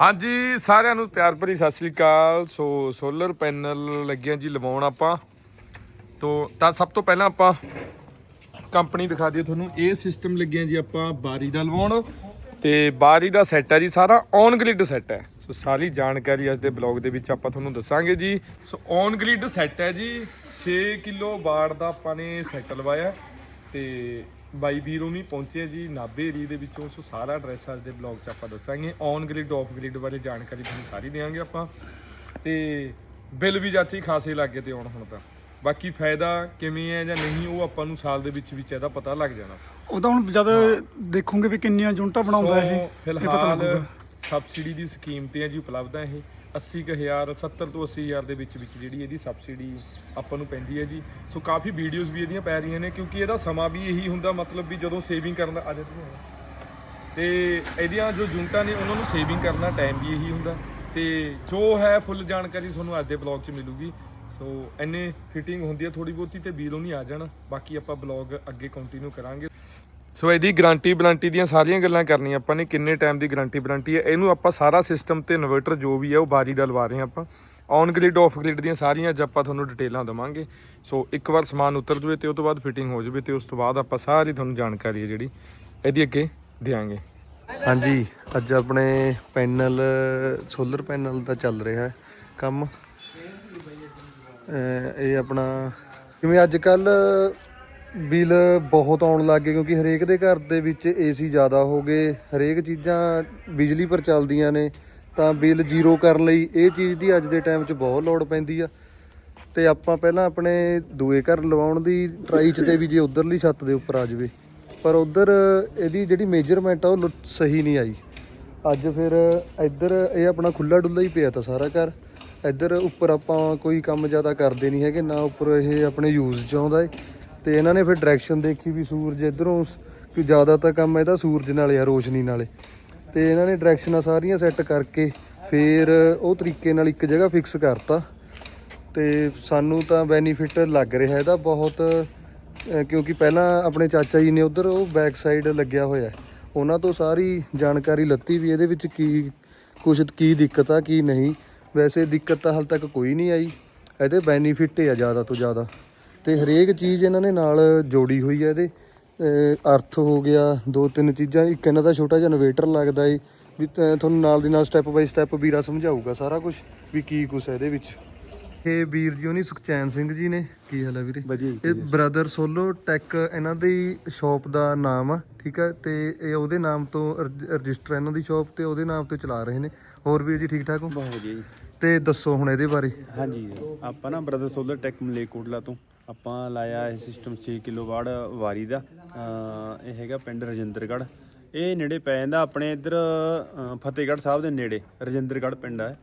ਹਾਂਜੀ, ਸਾਰਿਆਂ ਨੂੰ ਪਿਆਰ ਭਰੀ ਸਤਿ ਸ੍ਰੀ ਅਕਾਲ। ਸੋ ਸੋਲਰ ਪੈਨਲ ਲੱਗਿਆ ਜੀ, ਲਵਾਉਣ ਆਪਾਂ। ਤੋਂ, ਤਾਂ ਸਭ ਤੋਂ ਪਹਿਲਾਂ ਆਪਾਂ ਕੰਪਨੀ ਦਿਖਾ ਦਈਏ ਤੁਹਾਨੂੰ। ਇਹ ਸਿਸਟਮ ਲੱਗਿਆ ਜੀ ਆਪਾਂ ਬਾਰੀ ਦਾ ਲਵਾਉਣ। ਤੇ ਬਾਰੀ ਦਾ ਸੈੱਟ ਹੈ ਜੀ, ਸਾਰਾ ਔਨ ਗ੍ਰਿਡ ਸੈੱਟ ਹੈ। ਸੋ, ਸਾਰੀ ਜਾਣਕਾਰੀ ਅੱਜ ਦੇ ਬਲੌਗ ਦੇ ਵਿੱਚ ਆਪਾਂ ਤੁਹਾਨੂੰ ਦੱਸਾਂਗੇ ਜੀ। ਸੋ ਔਨ ਗ੍ਰਿਡ ਸੈੱਟ ਹੈ ਜੀ। 6 ਕਿਲੋ ਵਾਟ ਦਾ ਆਪਾਂ ਨੇ ਸੈੱਟ ਲਵਾਇਆ। ਤੇ ਬਾਈ ਵੀਰੋਂ ਨਹੀਂ ਪਹੁੰਚੇ ਜੀ ਨਾਭੇ ਏਰੀਏ ਦੇ ਵਿੱਚੋਂ ਸੋ ਸਾਰਾ ਐਡਰੈਸ ਅੱਜ ਦੇ ਬਲੌਗ 'ਚ ਆਪਾਂ ਦੱਸਾਂਗੇ। ਔਨ ਗ੍ਰਿਡ ਆਫ ਗ੍ਰਿਡ ਬਾਰੇ ਜਾਣਕਾਰੀ ਤੁਹਾਨੂੰ ਸਾਰੀ ਦੇਵਾਂਗੇ ਆਪਾਂ। ਤੇ ਬਿੱਲ ਵੀ ਜਾਚੀ ਖਾਸੇ ਲੱਗੇ ਤੇ ਆਉਣ ਹੁਣ ਤਾਂ। ਬਾਕੀ ਫਾਇਦਾ ਕਿਵੇਂ ਹੈ ਜਾਂ ਨਹੀਂ ਉਹ ਆਪਾਂ ਨੂੰ ਸਾਲ ਦੇ ਵਿੱਚ ਵਿੱਚ ਇਹਦਾ ਪਤਾ ਲੱਗ ਜਾਣਾ। ਉਹ ਤਾਂ ਹੁਣ ਜਦ ਦੇਖੋਗੇ ਵੀ ਕਿੰਨੀਆਂ ਯੂਨਿਟਾਂ ਬਣਾਉਂਦਾ ਇਹ ਇਹ ਪਤਾ ਫਿਲਹਾਲ ਲੱਗੂਗਾ। ਸਬਸਿਡੀ ਦੀ ਸਕੀਮ ਤੇ ਹੈ ਜੀ ਉਪਲਬਧ ਹੈ ਇਹ। 80000 70 ਤੋਂ 80000 ਦੇ ਵਿੱਚ ਵਿੱਚ ਜਿਹੜੀ ਇਹਦੀ ਸਬਸਿਡੀ ਆਪਾਂ ਨੂੰ ਪੈਂਦੀ ਹੈ ਜੀ। ਸੋ ਕਾਫੀ ਵੀਡੀਓਜ਼ ਵੀ ਇਹਦੀਆਂ ਪੈ ਰਹੀਆਂ ਨੇ ਕਿਉਂਕਿ ਇਹਦਾ ਸਮਾਂ ਵੀ ਇਹੀ ਹੁੰਦਾ, ਮਤਲਬ ਵੀ ਜਦੋਂ ਸੇਵਿੰਗ ਕਰਨ ਦਾ ਆ ਜਾਂਦੀ ਹੈ। ਤੇ ਇਹਦੀਆਂ ਜੋ ਯੂਨਿਟਾਂ ਨੇ ਉਹਨਾਂ ਨੂੰ ਸੇਵਿੰਗ ਕਰਨ ਦਾ ਟਾਈਮ ਵੀ ਇਹੀ ਹੁੰਦਾ। ਤੇ ਜੋ ਹੈ ਫੁੱਲ ਜਾਣਕਾਰੀ ਤੁਹਾਨੂੰ ਅੱਜ ਦੇ ਬਲੌਗ 'ਚ ਮਿਲੂਗੀ। ਸੋ ਇੰਨੇ ਫਿਟਿੰਗ ਹੁੰਦੀ ਹੈ ਥੋੜੀ ਬਹੁਤੀ ਤੇ ਵੀਰੋਂ ਨਹੀਂ ਆ ਜਾਣ। ਬਾਕੀ ਆਪਾਂ ਬਲੌਗ ਅੱਗੇ ਕੰਟੀਨਿਊ ਕਰਾਂਗੇ। ਸੋ ਇਹਦੀ ਗਾਰੰਟੀ ਵਾਰੰਟੀ ਦੀਆਂ ਸਾਰੀਆਂ ਗੱਲਾਂ ਕਰਨੀਆਂ ਆਪਾਂ ਨੇ, ਕਿੰਨੇ ਟਾਈਮ ਦੀ ਗਾਰੰਟੀ ਵਾਰੰਟੀ ਹੈ, ਇਹਨੂੰ ਆਪਾਂ ਸਾਰਾ ਸਿਸਟਮ ਤੇ ਇਨਵਰਟਰ ਜੋ ਵੀ ਹੈ, ਉਹ ਬਾਰੀ ਦਾ ਲਵਾ ਰਹੇ ਹਾਂ ਆਪਾਂ। ਔਨ ਗ੍ਰਿਡ ਆਫ ਗ੍ਰਿਡ ਦੀਆਂ ਸਾਰੀਆਂ ਅੱਜ ਆਪਾਂ ਤੁਹਾਨੂੰ ਡਿਟੇਲਾਂ ਦਵਾਂਗੇ। ਸੋ ਇੱਕ ਵਾਰ ਸਮਾਨ ਉਤਰ ਜਵੇ ਤੇ ਉਸ ਤੋਂ ਬਾਅਦ ਫਿਟਿੰਗ ਹੋ ਜਵੇ ਤੇ ਉਸ ਤੋਂ ਬਾਅਦ ਆਪਾਂ ਸਾਰੀ ਤੁਹਾਨੂੰ ਜਾਣਕਾਰੀ ਹੈ ਜਿਹੜੀ, ਇਹਦੀ ਅੱਗੇ ਦਿਆਂਗੇ। ਹਾਂਜੀ, ਅੱਜ ਆਪਣੇ ਪੈਨਲ ਸੋਲਰ ਪੈਨਲ ਦਾ ਚੱਲ ਰਿਹਾ ਕੰਮ। ਇਹ ਆਪਣਾ, ਜਿਵੇਂ ਅੱਜ ਕੱਲ ਬਿੱਲ ਬਹੁਤ ਆਉਣ ਲੱਗ ਗਏ ਕਿਉਂਕਿ ਹਰੇਕ ਦੇ ਘਰ ਦੇ ਵਿੱਚ ਏਸੀ ਜ਼ਿਆਦਾ ਹੋ ਗਏ, ਹਰੇਕ ਚੀਜ਼ਾਂ ਬਿਜਲੀ ਪਰ ਚੱਲਦੀਆਂ ਨੇ, ਤਾਂ ਬਿੱਲ ਜ਼ੀਰੋ ਕਰਨ ਲਈ ਇਹ ਚੀਜ਼ ਦੀ ਅੱਜ ਦੇ ਟਾਈਮ 'ਚ ਬਹੁਤ ਲੋੜ ਪੈਂਦੀ ਆ। ਤੇ ਆਪਾਂ ਪਹਿਲਾਂ ਆਪਣੇ ਦੂਏ ਘਰ ਲਵਾਉਣ ਦੀ ਟਰਾਈ 'ਚ ਤੇ ਵੀ ਜੇ ਉਧਰਲੀ ਛੱਤ ਦੇ ਉੱਪਰ ਆ ਜਾਵੇ, ਪਰ ਉਧਰ ਇਹਦੀ ਜਿਹੜੀ ਮੇਜਰਮੈਂਟ ਆ ਉਹ ਲੁ- ਸਹੀ ਨਹੀਂ ਆਈ। ਅੱਜ ਫਿਰ ਇੱਧਰ ਇਹ ਆਪਣਾ ਖੁੱਲਾ ਡੁੱਲਾ ਹੀ ਪਿਆ ਤਾਂ ਸਾਰਾ ਘਰ, ਇੱਧਰ ਉੱਪਰ ਆਪਾਂ ਕੋਈ ਕੰਮ ਜ਼ਿਆਦਾ ਕਰਦੇ ਨਹੀਂ ਹੈਗੇ, ਨਾ ਉੱਪਰ ਇਹ ਆਪਣੇ ਯੂਜ਼ 'ਚ ਆਉਂਦਾ ਏ। ਤੇ ਇਹਨਾਂ ਨੇ ਫਿਰ ਡਾਇਰੈਕਸ਼ਨ ਦੇਖੀ ਵੀ ਸੂਰਜ ਇਧਰੋਂ ਕਿ ਜ਼ਿਆਦਾ ਤਾਂ ਕੰਮ ਇਹਦਾ ਸੂਰਜ ਨਾਲੇ ਆ, ਰੋਸ਼ਨੀ ਨਾਲੇ। ਤੇ ਇਹਨਾਂ ਨੇ ਡਾਇਰੈਕਸ਼ਨਾਂ ਸਾਰੀਆਂ ਸੈੱਟ ਕਰਕੇ ਫਿਰ ਉਹ ਤਰੀਕੇ ਨਾਲ ਇੱਕ ਜਗ੍ਹਾ ਫਿਕਸ ਕਰਤਾ। ਤੇ ਸਾਨੂੰ ਤਾਂ ਬੈਨੀਫਿਟ ਲੱਗ ਰਿਹਾ ਇਹਦਾ ਬਹੁਤ ਕਿਉਂਕਿ ਪਹਿਲਾਂ ਆਪਣੇ ਚਾਚਾ ਜੀ ਨੇ ਉਧਰ ਉਹ ਬੈਕ ਸਾਈਡ ਲੱਗਿਆ ਹੋਇਆ। ਉਹਨਾਂ ਤੋਂ ਸਾਰੀ ਜਾਣਕਾਰੀ ਲੱਤੀ ਵੀ ਇਹਦੇ ਵਿੱਚ ਕੀ, ਕੁਛ ਕੀ ਦਿੱਕਤ ਆ, ਕੀ ਨਹੀਂ। ਵੈਸੇ ਦਿੱਕਤ ਤਾਂ ਹਾਲ ਤੱਕ ਕੋਈ ਨਹੀਂ ਆਈ। ਇਹਦੇ ਬੈਨੀਫਿਟ ਹੀ ਆ ਜ਼ਿਆਦਾ ਤੋਂ ਜ਼ਿਆਦਾ। ਤੇ ਹਰੇਕ ਚੀਜ਼ ਇਹਨਾਂ ਨੇ ਨਾਲ ਜੋੜੀ ਹੋਈ ਹੈ ਇਹਦੇ। ਅਰਥ ਹੋ ਗਿਆ ਦੋ ਤਿੰਨ ਚੀਜ਼ਾਂ ਇੱਕ ਇਹਨਾਂ ਦਾ ਛੋਟਾ ਜਿਹਾ ਇਨਵੇਟਰ ਲੱਗਦਾ ਏ ਵੀ ਤੁਹਾਨੂੰ ਨਾਲ ਦੀ ਨਾਲ ਸਟੈਪ ਬਾਈ ਸਟੈਪ ਵੀਰਾ ਸਮਝਾਊਗਾ ਸਾਰਾ ਕੁਝ ਵੀ ਕੀ ਕੁਛ ਹੈ ਇਹਦੇ ਵਿੱਚ। ਇਹ ਵੀਰ ਜੀ ਉਹਨੀ ਸੁਖਚੈਨ ਸਿੰਘ ਜੀ ਨੇ ਕੀ ਹਾਲ ਹੈ ਵੀਰੇ? ਇਹ ਬ੍ਰਦਰ ਸੋਲੋ ਟੈਕ ਇਹਨਾਂ ਦੀ ਸ਼ਾਪ ਦਾ ਨਾਮ ਆ ਠੀਕ ਹੈ ਤੇ ਇਹ ਉਹਦੇ ਨਾਮ ਤੋਂ ਰਜ- ਰਜਿਸਟਰ ਇਹਨਾਂ ਦੀ ਸ਼ਾਪ ਤੇ ਉਹਦੇ ਨਾਮ ਤੇ ਚਲਾ ਰਹੇ ਨੇ। ਹੋਰ ਵੀਰ ਜੀ ਠੀਕ ਠਾਕ ਹੋ? ਬਹੁਤ ਵਧੀਆ ਜੀ। ਤੇ ਦੱਸੋ ਹੁਣ ਇਹਦੇ ਬਾਰੇ। ਹਾਂਜੀ ਆਪਾਂ ਨਾ ਬ੍ਰਦਰ ਸੋਲਰ ਟੈਕ ਮਲੇਕੋਟਲਾ ਤੋਂ। ਆਪਾਂ ਲਾਇਆ ਇਹ ਸਿਸਟਮ 6 ਕਿਲੋ ਵਾਟ ਵਾਰੀ ਦਾ। ਇਹ ਹੈਗਾ ਪਿੰਡ ਰਜਿੰਦਰਗੜ੍ਹ। ਇਹ ਨੇੜੇ ਪੈ ਜਾਂਦਾ ਆਪਣੇ ਇੱਧਰ ਫਤਿਹਗੜ੍ਹ ਸਾਹਿਬ ਦੇ ਨੇੜੇ। ਰਜਿੰਦਰਗੜ੍ਹ ਪਿੰਡ ਹੈ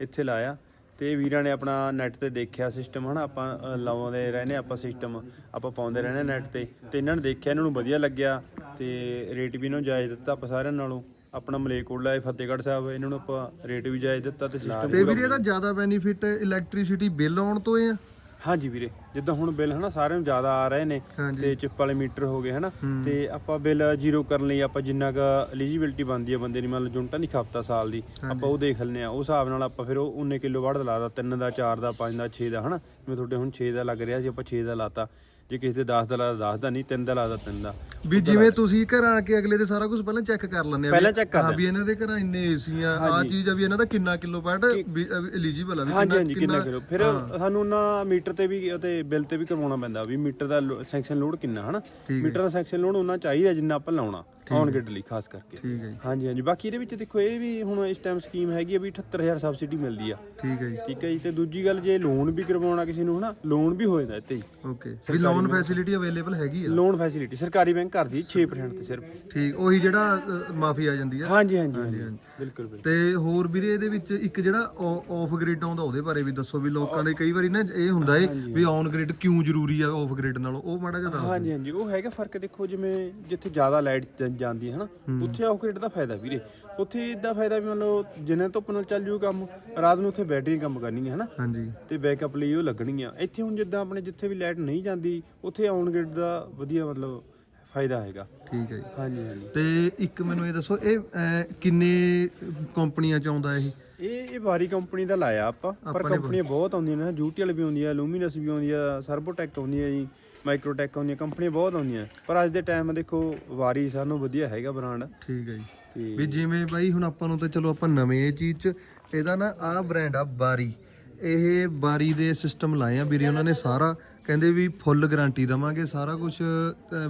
ਇੱਥੇ ਲਾਇਆ। ਤੇ ਵੀਰਾਂ ਨੇ ਆਪਣਾ ਨੈਟ ਤੇ ਦੇਖਿਆ ਸਿਸਟਮ ਹਨਾ? ਆਪਾਂ ਲਾਉਂਦੇ ਰਹਿੰਦੇ ਆਪਾਂ ਸਿਸਟਮ ਆਪਾਂ ਪਾਉਂਦੇ ਰਹਿੰਦੇ ਨੈਟ ਤੇ। ਤੇ ਇਹਨਾਂ ਨੇ ਦੇਖਿਆ ਇਹਨਾਂ ਨੂੰ ਵਧੀਆ ਲੱਗਿਆ। ਤੇ ਰੇਟ ਵੀ ਇਹਨਾਂ ਨੂੰ ਜਾਇਜ਼ ਦਿੱਤਾ ਆਪਾਂ ਸਾਰਿਆਂ ਨਾਲੋਂ। ਆਪਣਾ ਮਲੇਕੋਟਲਾ ਇਹ ਫਤਿਹਗੜ੍ਹ ਸਾਹਿਬ। ਇਹਨਾਂ ਨੂੰ ਆਪਾਂ ਰੇਟ ਵੀ ਜਾਇਜ਼ ਦਿੱਤਾ ਤੇ ਸਿਸਟਮ ਤੇ ਵੀਰੇ ਇਹਦਾ ਜ਼ਿਆਦਾ ਬੈਨੀਫਿਟ ਇਲੈਕਟ੍ਰਿਸਿਟੀ ਬਿੱਲ ਆਉਣ ਤੋਂ ਹੈ ਹਾਂਜੀ ਵੀਰੇ। ਜਿੱਦਾਂ ਹੁਣ ਬਿੱਲ ਹਨਾ ਸਾਰਿਆਂ ਨੂੰ ਜ਼ਿਆਦਾ ਆ ਰਹੇ ਨੇ। ਤੇ ਚਿੱਪ ਵਾਲੇ ਮੀਟਰ ਹੋ ਗਏ ਹਨਾ ਤੇ ਆਪਾਂ ਬਿੱਲ ਜ਼ੀਰੋ ਕਰਨ ਲਈ ਆਪਾਂ ਜਿੰਨਾ ਕ ਐਲੀਜੀਬਿਲਟੀ ਬਣਦੀ ਹੈ ਬੰਦੇ ਦੀ ਮੰਨ ਲਓ ਯੂਨਿਟਾਂ ਦੀ ਖਪਤਾ ਸਾਲ ਦੀ ਆਪਾਂ ਉਹ ਦੇਖ ਲੈਂਦੇ ਆ। ਉਸ ਹਿਸਾਬ ਨਾਲ ਆਪਾਂ ਫਿਰ ਉਹ 19 ਕਿਲੋ ਵਾਟ ਦਾ ਲਾਦਾ 3 ਦਾ 4 ਦਾ 5 ਦਾ 6 ਦਾ ਹਨਾ। ਜਿਵੇਂ ਤੁਹਾਡੇ ਹੁਣ 6 ਦਾ ਲੱਗ ਰਿਹਾ ਸੀ ਆਪਾਂ 6 ਦਾ ਲਾਤਾ। ਜੇ ਕਿਸੇ ਦੇ 10 ਦਾ ਲਾਦਾ 10 ਦਾ ਨਹੀਂ 3 ਦਾ ਲਾਦਾ 3 ਦਾ। ਵੀ ਜਿਵੇਂ ਤੁਸੀਂ ਘਰ ਆ ਕੇ ਅਗਲੇ ਦੇ ਸਾਰਾ ਕੁਝ ਪਹਿਲਾਂ ਚੈੱਕ ਕਰ ਲੈਂਦੇ ਆ ਪਹਿਲਾਂ ਹਾਂ ਵੀ ਇਹਨਾਂ ਦੇ ਘਰਾਂ ਇੰਨੇ ਏਸੀ ਆ ਆ ਚੀਜ਼ ਆ ਵੀ ਇਹਨਾਂ ਦਾ ਕਿੰਨਾ ਕਿਲੋ ਵਾਟ ਐਲੀਜੀਬਲ ਆ ਵੀ ਕਿੰਨਾ ਕਿਲੋ। ਫਿਰ ਸਾਨੂੰ ਨਾ ਮੀਟਰ ਤੇ ਵੀ ਬਿੱਲ ਤੇ ਵੀ ਕਰਵਾਉਣਾ ਪੈਂਦਾ ਵੀ ਮੀਟਰ ਦਾ ਸੈਕਸ਼ਨ ਲੋਡ ਕਿੰਨਾ ਹਨਾ? ਮੀਟਰ ਦਾ ਸੈਕਸ਼ਨ ਲੋਡ ਉਹਨਾਂ ਚਾਹੀਦਾ ਜਿੰਨਾ ਆਪਾਂ ਲਾਉਣਾ। ਔਨ ਗ੍ਰਿਡ ਲਈ ਖਾਸ ਕਰਕੇ। ਠੀਕ ਹੈ ਜੀ। ਹਾਂਜੀ ਹਾਂਜੀ। ਬਾਕੀ ਇਹਦੇ ਵਿੱਚ ਦੇਖੋ ਇਹ ਵੀ ਹੁਣ ਇਸ ਟਾਈਮ ਸਕੀਮ ਹੈਗੀ ਆ ਵੀ 78000 ਸਬਸਿਡੀ ਮਿਲਦੀ ਆ। ਠੀਕ ਹੈ ਜੀ। ਠੀਕ ਹੈ ਜੀ ਤੇ ਦੂਜੀ ਗੱਲ ਜੇ ਲੋਨ ਵੀ ਕਰਵਾਉਣਾ ਕਿਸੇ ਨੂੰ ਹਨਾ ਲੋਨ ਵੀ ਹੋ ਜਾਂਦਾ ਇੱਥੇ ਹੀ। ਓਕੇ ਵੀ ਲੋਨ ਫੈਸਿਲਿਟੀ ਅਵੇਲੇਬਲ ਹੈਗੀ ਆ? ਲੋਨ ਫੈਸਿਲਿਟੀ ਸਰਕਾਰੀ ਬੈਂਕ ਕਰਦੀ 6% ਤੇ ਸਿਰਫ। ਠੀਕ ਉਹੀ ਜਿਹੜਾ ਮਾਫੀ ਆ ਜਾਂਦੀ ਆ? ਹਾਂਜੀ ਹਾਂਜੀ ਹਾਂਜੀ ਬਿਲਕੁਲ ਬਿਲਕੁਲ। ਤੇ ਹੋਰ ਵੀਰੇ ਇਹਦੇ ਵਿੱਚ ਇੱਕ ਜਿਹੜਾ ਆਫ ਗ੍ਰਿਡ ਆਉਂਦਾ ਉਹਦੇ ਬਾਰੇ ਵੀ ਦੱਸੋ ਵੀ ਲੋਕਾਂ ਦੇ ਕਈ ਵਾਰੀ ਨਾ ਇਹ ਹੁੰਦਾ ਏ ਵੀ ਔਨ ਗ੍ਰਿਡ ਕਿਉਂ ਜ਼ਰੂਰੀ ਆ ਆਫ ਗ੍ਰਿਡ ਨਾਲੋਂ? ਉਹ ਮਾੜਾ ਜਿਹਾ ਦੱਸ। ਹਾਂਜੀ ਹਾਂਜੀ। ਉਹ ਹੈਗਾ ਫ਼ਰਕ ਦੇਖੋ ਜਿਵੇਂ ਜਿੱਥੇ ਜ਼ਿਆਦਾ ਲਾਈਟ ਜਾਂਦੀ ਹੈ ਹਨਾ? ਉੱਥੇ ਆਫ ਗ੍ਰਿਡ ਦਾ ਫਾਇਦਾ ਵੀਰੇ। ਉੱਥੇ ਇਦਾਂ ਫਾਇਦਾ ਵੀ ਮੰਨ ਲਓ ਜਿੰਨੇ ਧੁੱਪ ਨਾਲ ਚੱਲ ਜੂ ਕੰਮ ਰਾਤ ਨੂੰ ਉੱਥੇ ਬੈਟਰੀ ਕੰਮ ਕਰਨੀ ਹੈ ਹਨਾ? ਹਾਂਜੀ। ਤੇ ਬੈਕਅਪ ਲਈ ਉਹ ਲੱਗਣਗੀਆਂ। ਇੱਥੇ ਹੁਣ ਜਿੱਦਾਂ ਆਪਣੇ ਜਿੱਥੇ ਵੀ ਲਾਈਟ ਨਹੀਂ ਜਾਂਦੀ ਉੱਥੇ ਔਨ ਗ੍ਰਿਡ ਦਾ ਵਧੀਆ ਮਤਲਬ ਫਾਇਦਾ ਹੈਗਾ। ਠੀਕ ਹੈ ਜੀ। ਹਾਂਜੀ ਹਾਂਜੀ। ਤੇ ਇੱਕ ਮੈਨੂੰ ਇਹ ਦੱਸੋ ਇਹ ਅਹ, ਕਿੰਨੇ ਕੰਪਨੀਆਂ ਚ ਆਉਂਦਾ ਇਹ? ਇਹ ਇਹ ਵਾਰੀ ਕੰਪਨੀ ਦਾ ਲਾਇਆ ਆਪਾਂ ਪਰ ਕੰਪਨੀਆਂ ਬਹੁਤ ਆਉਂਦੀਆਂ ਨੇ ਜੂਟੀਐਲ ਵੀ ਆਉਂਦੀ ਆ ਲੂਮੀਨਸ ਵੀ ਆਉਂਦੀ ਆ ਸਰਬੋਟੈਕ ਆਉਂਦੀ ਆ ਜੀ। ਮਾਈਕਰੋਟੈਕ ਆਉਂਦੀਆਂ ਕੰਪਨੀਆਂ ਬਹੁਤ ਆਉਂਦੀਆਂ। ਪਰ ਅੱਜ ਦੇ ਟਾਈਮ ਦੇਖੋ ਵਾਰੀ ਸਾਨੂੰ ਵਧੀਆ ਹੈਗਾ ਬ੍ਰਾਂਡ ਠੀਕ ਹੈ ਜੀ। ਵੀ ਜਿਵੇਂ ਬਾਈ ਹੁਣ ਆਪਾਂ ਨੂੰ ਤਾਂ ਚਲੋ ਆਪਾਂ ਨਵੇਂ ਇਹ ਚੀਜ਼ ਚ ਇਹਦਾ ਨਾ ਆਹ ਬ੍ਰਾਂਡ ਆ ਬਾਰੀ। ਇਹ ਬਾਰੀ ਦੇ ਸਿਸਟਮ ਲਾਏ ਆ ਵੀਰੇ ਉਹਨਾਂ ਨੇ ਸਾਰਾ ਕਹਿੰਦੇ ਵੀ ਫੁੱਲ ਗਾਰੰਟੀ ਦਵਾਂਗੇ ਸਾਰਾ ਕੁਝ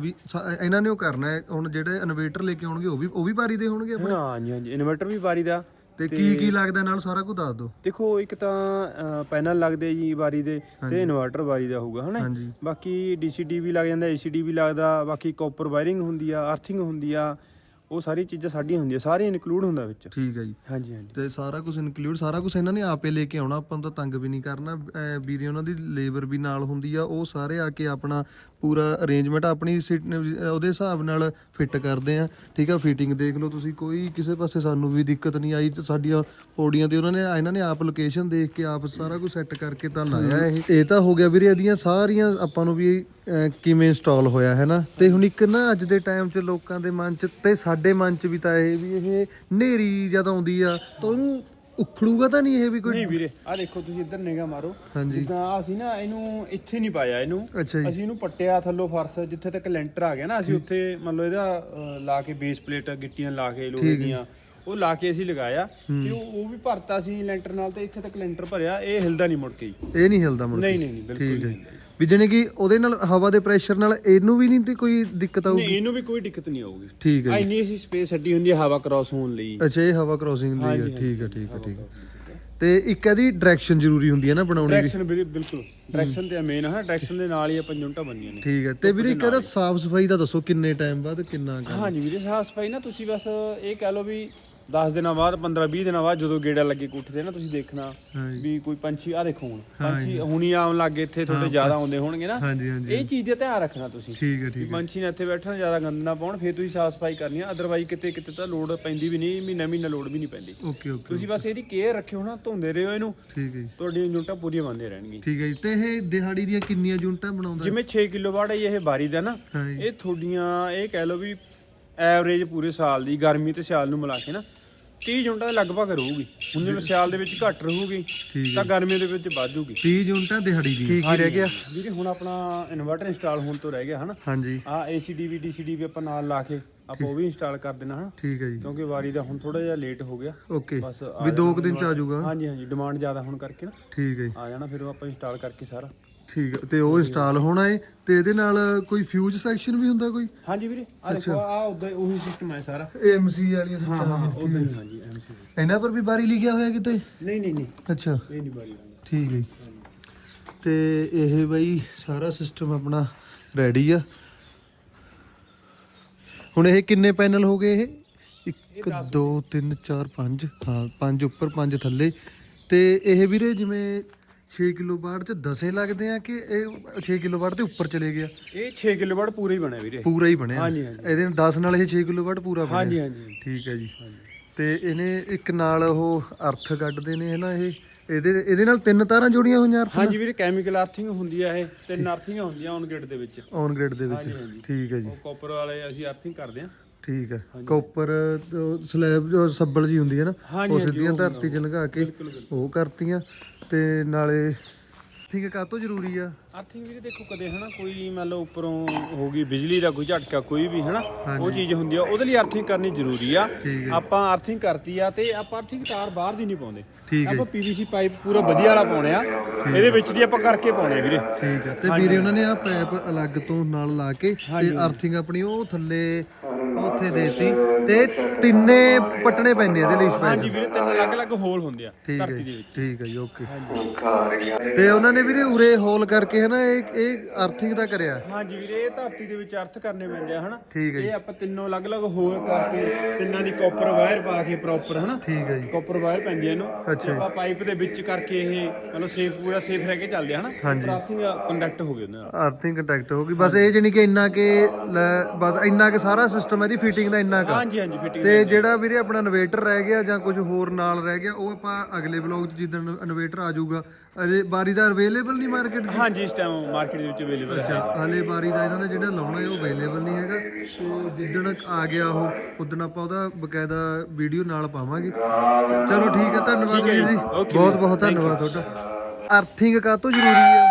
ਵੀ ਇਹਨਾਂ ਨੇ ਉਹ ਕਰਨਾ ਹੈ। ਹੁਣ ਜਿਹੜੇ ਇਨਵੇਟਰ ਲੈ ਕੇ ਆਉਣਗੇ ਉਹ ਵੀ ਉਹ ਵੀ ਬਾਰੀ ਦੇ ਹੋਣਗੇ ਆਪਣੇ? ਹਾਂ ਹਾਂਜੀ ਹਾਂਜੀ ਇਨਵਰਟਰ ਵੀ ਵਾਰੀ ਦਾ। ਤੇ ਕੀ ਕੀ ਲੱਗਦਾ ਨਾਲ ਸਾਰਾ ਕੁਝ ਦੱਸ ਦਿਓ। ਦੇਖੋ ਇੱਕ ਤਾਂ ਪੈਨਲ ਲੱਗਦੇ ਜੀ ਵਾਰੀ ਦੇ ਤੇ ਇਨਵਰਟਰ ਵਾਰੀ ਦਾ ਹੋਊਗਾ ਹਨਾ ਬਾਕੀ ਡੀਸੀਡੀ ਵੀ ਲੱਗ ਜਾਂਦਾ ਏਸੀਡੀ ਵੀ ਲੱਗਦਾ ਬਾਕੀ ਕਾਪਰ ਵਾਇਰਿੰਗ ਹੁੰਦੀ ਆ ਅਰਥਿੰਗ ਹੁੰਦੀ ਆ ਉਹ ਸਾਰੀ ਚੀਜ਼ਾਂ ਸਾਡੀਆਂ ਹੁੰਦੀਆਂ ਸਾਰੀਆਂ ਇਨਕਲੂਡ ਹੁੰਦਾ ਵਿੱਚ। ਠੀਕ ਹੈ ਜੀ। ਹਾਂਜੀ ਹਾਂਜੀ। ਤੇ ਸਾਰਾ ਕੁਝ ਇਨਕਲੂਡ ਸਾਰਾ ਕੁਝ ਇਹਨਾਂ ਨੇ ਆਪੇ ਲੈ ਕੇ ਆਉਣਾ ਆਪਾਂ ਨੂੰ ਤਾਂ ਤੰਗ ਵੀ ਨਹੀਂ ਕਰਨਾ ਵੀਰੇ ਉਹਨਾਂ ਦੀ ਲੇਬਰ ਵੀ ਨਾਲ ਹੁੰਦੀ ਆ ਉਹ ਸਾਰੇ ਆ ਕੇ ਆਪਣਾ ਪੂਰਾ ਅਰੇਂਜਮੈਂਟ ਆਪਣੀ ਸੀਟ- ਉਹਦੇ ਹਿਸਾਬ ਨਾਲ ਫਿੱਟ ਕਰਦੇ ਆ। ਠੀਕ ਆ ਫਿਟਿੰਗ ਦੇਖ ਲਓ ਤੁਸੀਂ, ਕੋਈ ਕਿਸੇ ਪਾਸੇ ਸਾਨੂੰ ਵੀ ਦਿੱਕਤ ਨਹੀਂ ਆਈ, ਤੇ ਸਾਡੀਆਂ ਪੌੜੀਆਂ ਤੇ ਉਹਨਾਂ ਨੇ ਇਹਨਾਂ ਨੇ ਆਪ ਲੋਕੇਸ਼ਨ ਦੇਖ ਕੇ ਆਪ ਸਾਰਾ ਕੁਝ ਸੈੱਟ ਕਰਕੇ ਤਾਂ ਲਾਇਆ ਇਹ। ਇਹ ਤਾਂ ਹੋ ਗਿਆ ਵੀਰੇ, ਇਹਦੀਆਂ ਸਾਰੀਆਂ ਆਪਾਂ ਨੂੰ ਵੀ ਕਿਵੇਂ ਇੰਸਟਾਲ ਹੋਇਆ, ਹੈ ਨਾ? ਤੇ ਹੁਣ ਇੱਕ ਨਾ ਅੱਜ ਦੇ ਟਾਈਮ 'ਚ ਲੋਕਾਂ ਦੇ ਮਨ 'ਚ, ਤੇ ਸਾਡੇ ਮਨ 'ਚ ਵੀ ਤਾਂ ਇਹ ਵੀ ਇਹ ਨੇਰੀ ਜਦ ਆਉਂਦੀ ਆ, ਤਾਂ ਉਹਨੂੰ ਉਖੜੂਗਾ ਤਾਂ ਨਹੀਂ ਇਹ ਵੀ ਕੋਈ? ਨਹੀਂ ਵੀਰੇ ਆ ਦੇਖੋ ਤੁਸੀਂ ਇੱਧਰ ਨਿਗਾ ਮਾਰੋ। ਹਾਂਜੀ। ਜਿੱਦਾਂ ਅਸੀਂ ਨਾ ਇਹਨੂੰ ਇੱਥੇ ਨਹੀਂ ਪਾਇਆ ਇਹਨੂੰ। ਅੱਛਾ ਜੀ। ਅਸੀਂ ਇਹਨੂੰ ਪੱਟਿਆ ਥੱਲੋਂ ਫਰਸ਼ ਜਿੱਥੇ ਤੱਕ ਲੈਂਟਰ ਆ ਗਿਆ ਨਾ ਅਸੀਂ ਉੱਥੇ ਮੰਨ ਲਓ ਇਹਦਾ ਲਾ ਕੇ ਬੇਸ ਪਲੇਟ ਗਿੱਟੀਆਂ ਲਾ ਕੇ ਲੋਹੇ ਦੀਆਂ ਉਹ ਲਾ ਕੇ ਅਸੀਂ ਲਗਾਇਆ। ਤੇ ਉਹ ਉਹ ਵੀ ਭਰਤਾ ਸੀ ਲੈਂਟਰ ਨਾਲ ਤੇ ਇੱਥੇ ਤੱਕ ਲੈਂਟਰ ਭਰਿਆ ਇਹ ਹਿਲਦਾ ਨਹੀਂ ਮੁੜ ਕੇ। ਜੀ। ਇਹ ਨਹੀਂ ਹਿਲਦਾ ਮੁੜ ਕੇ। ਨਹੀਂ ਨਹੀਂ ਨਹੀਂ ਬਿਲਕੁਲ ਠੀਕ ਨਹੀਂ ਹੈ ਵੀ ਜਾਣੀ ਕਿ ਉਹਦੇ ਨਾਲ ਹਵਾ ਦੇ ਪ੍ਰੈਸ਼ਰ ਨਾਲ ਇਹਨੂੰ ਵੀ ਨਹੀਂ ਤੇ ਕੋਈ ਦਿੱਕਤ ਆਊਗੀ? ਨਹੀਂ ਇਹਨੂੰ ਵੀ ਕੋਈ ਦਿੱਕਤ ਨਹੀਂ ਆਊਗੀ। ਠੀਕ ਹੈ ਆ ਜੀ। ਇੰਨੀ ਅਸੀਂ ਸਪੇਸ ਛੱਡੀ ਹੁੰਦੀ ਹੈ ਹਵਾ ਕ੍ਰਾਸ ਹੋਣ ਲਈ। ਅੱਛਾ ਇਹ ਹਵਾ ਕ੍ਰੋਸਿੰਗ ਲਈ ਹੈ। ਠੀਕ ਹੈ ਠੀਕ ਹੈ ਠੀਕ ਹੈ। ਤੇ ਇੱਕ ਇਹਦੀ ਡਾਇਰੈਕਸ਼ਨ ਜ਼ਰੂਰੀ ਹੁੰਦੀ ਹੈ ਨਾ ਬਣਾਉਣੀ ਵੀ। ਡਾਇਰੈਕਸ਼ਨ ਬਿਲਕੁਲ। ਡਾਇਰੈਕਸ਼ਨ ਤੇ ਮੇਨ ਹੈ ਡਾਇਰੈਕਸ਼ਨ ਦੇ ਨਾਲ ਹੀ ਆਪਾਂ ਜੁੰਟਾ ਬੰਨੀਆਂ ਨੇ। ਠੀਕ ਹੈ। ਤੇ ਵੀਰੇ ਇੱਕ ਇਹਦਾ ਸਾਫ਼ ਸਫ਼ਾਈ ਦਾ ਦੱਸੋ ਕਿੰਨੇ ਟਾਈਮ ਬਾਅਦ ਕਿੰਨਾ ਕੁ? ਹਾਂਜੀ ਵੀਰੇ ਸਾਫ਼ ਸਫ਼ਾਈ ਨਾ ਤੁਸੀਂ ਬਸ ਇਹ ਕਹਿ ਲਓ ਵੀ 10 ਦਿਨਾਂ ਬਾਅਦ 15 20 ਦਿਨਾਂ ਬਾਅਦ ਜਦੋਂ ਗੇੜਾ ਲੱਗੇ ਕੋਠੇ ਤੇ ਨਾ ਤੁਸੀਂ ਦੇਖਣਾ ਵੀ ਕੋਈ ਪੰਛੀ ਆ ਦੇਖੋ ਹੁਣ। ਪੰਛੀ ਹੁਣੀ ਆਉਣ ਲੱਗੇ ਇੱਥੇ ਤੁਹਾਡੇ ਜ਼ਿਆਦਾ ਆਉਂਦੇ ਹੋਣਗੇ ਨਾ। ਇਹ ਚੀਜ਼ ਦਾ ਧਿਆਨ ਰੱਖਣਾ ਤੁਸੀਂ। ਠੀਕ ਹੈ ਠੀਕ ਹੈ। ਪੰਛੀ ਨੇ ਇੱਥੇ ਬੈਠਣ ਜ਼ਿਆਦਾ ਗੰਦ ਨਾ ਪਾਉਣ ਫਿਰ ਤੁਸੀਂ ਸਾਫ਼ ਸਫ਼ਾਈ ਕਰਨੀ ਆ। ਅਦਰਵਾਈਜ਼ ਕਿਤੇ ਕਿਤੇ ਤਾਂ ਲੋੜ ਪੈਂਦੀ ਵੀ ਨਹੀਂ ਮਹੀਨਾ ਮਹੀਨਾ ਲੋੜ ਵੀ ਨਹੀਂ ਪੈਂਦੀ। ਓਕੇ ਓਕੇ ਤੁਸੀਂ ਬਸ ਇਹਦੀ ਕੇਅਰ ਰੱਖਿਓ ਨਾ ਧੋਂਦੇ ਰਹੋ ਇਹਨੂੰ। ਠੀਕ ਹੈ ਤੁਹਾਡੀਆਂ ਜੁੰਟਾਂ ਪੂਰੀਆਂ ਬੰਦੇ ਰਹਿਣਗੀਆਂ। ਠੀਕ ਹੈ ਜੀ। ਤੇ ਇਹ ਦਿਹਾੜੀ ਦੀਆਂ ਕਿੰਨੀਆਂ ਯੂਨਿਟਾਂ ਬਣਾਉਂਦਾ? ਜਿਵੇਂ 6 ਕਿਲੋ ਵਾਟ ਇਹ ਬਾਰੀ ਦਾ ਨਾ। ਇਹ ਤੁਹਾਡੀਆਂ ਇਹ ਕਹਿ ਲਓ ਵੀ ਐਵਰੇਜ ਪੂਰੇ ਸਾਲ ਦੀ ਗਰਮੀ ਤੇ ਸਿਆਲ ਨੂੰ ਮਿਲਾ ਕੇ ਨਾ। 30 ਯੂਨਿਟਾਂ ਦੇ ਲਗਭਗ ਰਹੂਗੀ। ਹੁਣ ਜਿਵੇਂ ਸਿਆਲ ਦੇ ਵਿੱਚ ਘੱਟ ਰਹੂਗੀ ਤਾਂ ਗਰਮੀ ਦੇ ਵਿੱਚ ਵੱਧ ਜੂਗੀ 30 ਯੂਨਿਟਾਂ ਦਿਹਾੜੀ ਦੀ। ਕੀ ਰਹਿ ਗਿਆ ਵੀਰੇ ਹੁਣ ਆਪਣਾ ਇਨਵਰਟਰ ਇੰਸਟਾਲ ਹੋਣ ਤੋਂ ਰਹਿ ਗਿਆ ਹਨਾ? ਹਾਂਜੀ। ਆ ਏਸੀਡੀਵੀ ਡੀਸੀਡੀਵੀ ਆਪਾਂ ਨਾਲ ਲਾ ਕੇ ਆਪਾਂ ਉਹ ਵੀ ਇੰਸਟਾਲ ਕਰ ਦੇਣਾ ਹਨਾ? ਠੀਕ ਹੈ ਜੀ। ਕਿਉਂਕਿ ਵਾਰੀ ਦਾ ਹੁਣ ਥੋੜਾ ਜਿਹਾ ਲੇਟ ਹੋ ਗਿਆ। ਓਕੇ। ਬਸ ਵੀ ਦੋ ਕੁ ਦਿਨ ਚ ਆ ਜਾਊਗਾ। ਹਾਂਜੀ ਹਾਂਜੀ ਡਿਮਾਂਡ ਜ਼ਿਆਦਾ ਹੋਣ ਕਰਕੇ ਨਾ। ਠੀਕ ਹੈ ਜੀ। ਆ ਜਾਣਾ ਫਿਰ ਆਪਾਂ ਇੰਸਟਾਲ ਕਰਕੇ ਸਾਰਾ। ਠੀਕ ਹੈ ਤੇ ਉਹ ਇੰਸਟਾਲ ਹੋਣਾ ਹੈ ਤੇ ਇਹਦੇ ਨਾਲ ਕੋਈ ਫਿਊਜ਼ ਸੈਕਸ਼ਨ ਵੀ ਹੁੰਦਾ ਕੋਈ? ਹਾਂਜੀ ਵੀਰੇ ਆ ਦੇਖੋ ਆ ਉਦਾਂ ਉਹੀ ਸਿਸਟਮ ਹੈ ਸਾਰਾ। ਏਐਮਸੀ ਵਾਲੀਆਂ ਹਾਂ ਹਾਂ ਉਦਾਂ ਹੀ ਹਾਂਜੀ MC ਇਹਨਾਂ ਪਰ ਵੀ ਬਾਰੀ ਲਿਖਿਆ ਹੋਇਆ ਕਿਤੇ? ਨਹੀਂ ਨਹੀਂ ਨਹੀਂ। ਅੱਛਾ। ਇਹ ਨਹੀਂ ਬਾਰੀ ਲਾਉਂਦਾ ਠੀਕ ਹੈ ਜੀ। ਤੇ ਇਹ ਬਈ ਸਾਰਾ ਸਿਸਟਮ ਆਪਣਾ ਰੈਡੀ ਆ। ਹੁਣ ਇਹ ਕਿੰਨੇ ਪੈਨਲ ਹੋ ਗਏ ਇਹ? 1 2 3 4 5 ਹਾਂ 5 ਉੱਪਰ 5 ਥੱਲੇ। ਤੇ ਇਹ ਵੀਰੇ ਜਿਵੇਂ 6 ਕਿਲੋ ਵਾਟ ਤੇ 10 ਲੱਗਦੇ ਆ ਕਿ ਇਹ 6 ਕਿਲੋ ਵਾਟ ਤੇ ਉੱਪਰ ਚਲੇ ਗਿਆ ਇਹ 6 ਕਿਲੋਵਾਟ ਪੂਰਾ ਹੀ ਬਣਿਆ ਵੀਰੇ। ਪੂਰਾ ਹੀ ਬਣਿਆ। ਹਾਂਜੀ, ਹਾਂਜੀ। ਇਹਦੇ ਨਾਲ 10 ਨਾਲ ਇਹ 6 ਕਿਲੋ ਵਾਟ ਪੂਰਾ ਬਣਿਆ। ਹਾਂਜੀ ਹਾਂਜੀ। ਠੀਕ ਹੈ ਜੀ। ਤੇ ਇਹਨੇ ਇੱਕ ਨਾਲ ਉਹ ਅਰਥ ਕੱਢਦੇ ਨੇ ਹਨਾ ਇਹ। ਇਹਦੇ ਇਹਦੇ ਨਾਲ ਤਿੰਨ ਤਾਰਾਂ ਜੁੜੀਆਂ ਹੋਈਆਂ ਅਰਥ? ਹਾਂਜੀ ਵੀਰੇ ਕੈਮੀਕਲ ਅਰਥਿੰਗ ਹੁੰਦੀ ਆ ਇਹ। ਤਿੰਨ ਅਰਥਿੰਗਾਂ ਹੁੰਦੀਆਂ ਔਨ ਗ੍ਰਿਡ ਦੇ ਵਿੱਚ। ਔਨ ਗ੍ਰਿਡ ਦੇ ਵਿੱਚ। ਹਾਂਜੀ। ਠੀਕ ਹੈ ਜੀ। ਉਹ ਕਾਪਰ ਵਾਲੇ ਅਸੀਂ ਅਰਥਿੰਗ ਕਰਦੇ ਆ। ਠੀਕ ਹੈ। ਕਾਪਰ ਸਲੈਬ ਜੋ ਸੱਬਲ ਜੀ ਹੁੰਦੀ ਹੈ ਨਾ ਉਹ ਸਿੱਧੀਆਂ ਧਰਤੀ 'ਚ ਲਗਾ ਕੇ ਉਹ ਕਰਤੀਆਂ ਤੇ ਨਾਲੇ ਠੀਕ ਹੈ ਕਾਤੋਂ ਜ਼ਰੂਰੀ ਆ? ਅਰਥਿੰਗ ਵੀਰੇ ਦੇਖੋ ਕਦੇ ਹਨਾ ਕੋਈ ਮੰਨ ਲਓ ਉੱਪਰੋਂ ਹੋ ਗਈ ਬਿਜਲੀ ਦਾ ਕੋਈ ਝਟਕਾ ਕੋਈ ਵੀ ਹਨਾ ਉਹ ਚੀਜ਼ ਹੁੰਦੀ ਆ ਉਹਦੇ ਲਈ ਅਰਥਿੰਗ ਕਰਨੀ ਜ਼ਰੂਰੀ ਆ। ਆਪਾਂ ਅਰਥਿੰਗ ਕਰਤੀ ਆ ਤੇ ਆਪਾਂ ਅਰਥਿੰਗ ਤਾਰ ਬਾਹਰ ਦੀ ਨਹੀਂ ਪਾਉਂਦੇ। ਠੀਕ ਹੈ। ਆਪਾਂ ਪੀਵੀਸੀ ਪਾਈਪ ਪੂਰਾ ਵਧੀਆ ਵਾਲਾ ਪਾਉਣੇ ਆ ਇਹਦੇ ਵਿੱਚ ਦੀ ਆਪਾਂ ਕਰਕੇ ਪਾਉਣੇ ਆ ਵੀਰੇ। ਠੀਕ ਹੈ। ਤੇ ਵੀਰੇ ਉਹਨਾਂ ਨੇ ਆ ਪੈਪ ਅਲੱਗ ਤੋਂ ਨਾਲ ਲਾ ਕੇ ਤੇ ਅਰਥਿੰਗ ਆਪਣੀ ਉਹ ਥੱਲੇ ਉੱਥੇ ਦੇਤੀ ਤੇ ਤਿੰਨੇ ਪੱਟਣੇ ਪੈਂਦੇ ਇਹਦੇ ਲਈ ਸਪੈਸ਼ਲ ਹਾਂਜੀ ਵੀਰੇ ਤਿੰਨ ਅਲੱਗ-ਅਲੱਗ ਹੋਲ ਹੁੰਦੇ ਆ ਠੀਕ ਹੈ ਧਰਤੀ ਦੇ ਜੀ, ਵਿੱਚ। ਠੀਕ ਹੈ ਜੀ ਓਕੇ। ਤੇ ਉਹਨਾਂ ਨੇ ਵੀਰੇ ਉਰੇ ਹੋਲ ਕਰਕੇ ਹਨਾ ਇਹ ਇਹ ਅਰਥਿੰਗ ਦਾ ਕਰਿਆ। ਹਾਂਜੀ ਵੀਰੇ ਇਹ ਧਰਤੀ ਦੇ ਵਿੱਚ ਅਰਥ ਕਰਨੇ ਪੈਂਦੇ ਆ ਹਨਾ। ਠੀਕ ਹੈ ਜੀ। ਇਹ ਆਪਾਂ ਤਿੰਨੋਂ ਅਲੱਗ-ਅਲੱਗ ਹੋਲ ਕਰਕੇ ਤਿੰਨਾਂ ਦੀ ਕਾਪਰ ਵਾਇਰ ਪਾ ਕੇ ਪ੍ਰੋਪਰ ਹਨਾ। ਠੀਕ ਹੈ ਜੀ। ਕਾਪਰ ਵਾਇਰ ਪੈਂਦੀ ਆ ਇਹਨੂੰ। ਅੱਛਾ ਆਪਾਂ ਪਾਈਪ ਦੇ ਵਿੱਚ ਕਰਕੇ ਇਹ ਮਤਲਬ ਸੇਫ ਪੂਰਾ ਸੇਫ ਰਹਿ ਕੇ ਚੱਲਦੇ ਆ ਹਨਾ। ਹਾਂਜੀ। ਪ੍ਰਾਥਿੰਗ ਕੰਡਕਟ ਹੋ ਗਏ ਉਹਦੇ ਨਾਲ। ਅਰਥਿੰਗ ਕੰਟੈਕਟ ਹੋ ਗਈ। ਬਸ ਇਹ ਜਾਨੀ ਕਿ ਇੰਨਾ ਕਿ ਲੈ, ਬਸ ਇੰਨਾ ਕਿ ਸਾਰਾ ਸਿਸਟਮ ਇਹਦੀ ਫਿਟਿੰਗ ਦਾ ਇੰਨਾ ਕੁ ਹਾਂਜੀ ਹਾਂਜੀ ਫਿਟਿੰਗ ਤੇ ਜਿਹੜਾ ਵੀਰੇ ਆਪਣਾ ਇਨਵੇਟਰ ਰਹਿ ਗਿਆ ਜਾਂ ਕੁਝ ਹੋਰ ਨਾਲ ਰਹਿ ਗਿਆ ਉਹ ਆਪਾਂ ਅਗਲੇ ਵਲੌਗ 'ਚ ਜਿੱਦਣ ਇਨਵੇਟਰ ਆ ਜਾਊਗਾ। ਅਜੇ ਬਾਰੀ ਦਾ ਅਵੇਲੇਬਲ ਨਹੀਂ ਮਾਰਕੀਟ 'ਚ? ਹਾਂਜੀ ਇਸ ਟਾਈਮ ਮਾਰਕੀਟ ਦੇ ਵਿੱਚ ਅਵੇਲੇਬਲ ਹੈ ਹਲੇ ਬਾਰੀ ਦਾ ਇਹਨਾਂ ਨੇ ਜਿਹੜਾ ਲਾਉਣਾ ਹੈ ਉਹ ਅਵੇਲੇਬਲ ਨਹੀਂ ਹੈਗਾ। ਤੇ ਜਿੱਦਣ ਆ ਗਿਆ ਉਹ ਉਦੋਂ ਆਪਾਂ ਉਹਦਾ ਬਕਾਇਦਾ ਵੀਡੀਓ ਨਾਲ ਪਾਵਾਂਗੇ। ਚਲੋ ਠੀਕ ਹੈ ਧੰਨਵਾਦ ਵੀਰ ਜੀ। ਬਹੁਤ ਬਹੁਤ ਧੰਨਵਾਦ ਤੁਹਾਡਾ। ਅਰਥਿੰਗ ਕਾਹਤੋਂ ਜ਼ਰੂਰੀ ਹੈ?